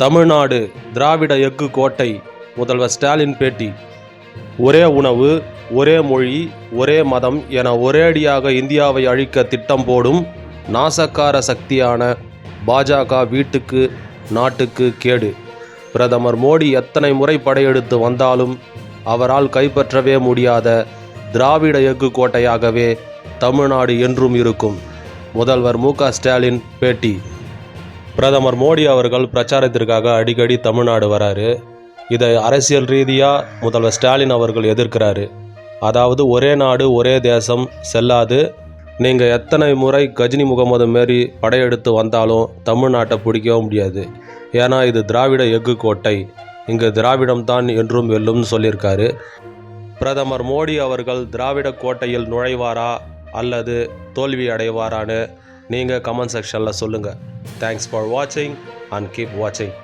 தமிழ்நாடு திராவிட எஃகு கோட்டை முதல்வர் ஸ்டாலின் பேட்டி. ஒரே உணவு ஒரே மொழி ஒரே மதம் என ஒரேடியாக இந்தியாவை அழிக்க திட்டம் போடும் நாசக்கார சக்தியான பாஜக வீட்டுக்கு நாட்டுக்கு கேடு. பிரதமர் மோடி எத்தனை முறை படையெடுத்து வந்தாலும் அவரால் கைப்பற்றவே முடியாத திராவிட எஃகு கோட்டையாகவே தமிழ்நாடு என்றும் இருக்கும். முதல்வர் மு ஸ்டாலின் பேட்டி. பிரதமர் மோடி அவர்கள் பிரச்சாரத்திற்காக அடிக்கடி தமிழ்நாடு வராரு. இதை அரசியல் ரீதியாக முதல்வர் ஸ்டாலின் அவர்கள் எதிர்க்கிறாரு. அதாவது ஒரே நாடு ஒரே தேசம் செல்லாது. நீங்கள் எத்தனை முறை கஜினி முகமது மாரி படையெடுத்து வந்தாலும் தமிழ்நாட்டை பிடிக்கவும் முடியாது. ஏன்னா இது திராவிட எஃகு கோட்டை. இங்கு திராவிடம் தான் என்றும் வெல்லும்னு சொல்லியிருக்காரு. பிரதமர் மோடி அவர்கள் திராவிட கோட்டையில் நுழைவாரா அல்லது தோல்வி அடைவாரான்னு நீங்கள் கமெண்ட் செக்ஷனில் சொல்லுங்கள் தேங்க்ஸ் ஃபார் வாட்சிங் அண்ட் கீப் வாட்சிங்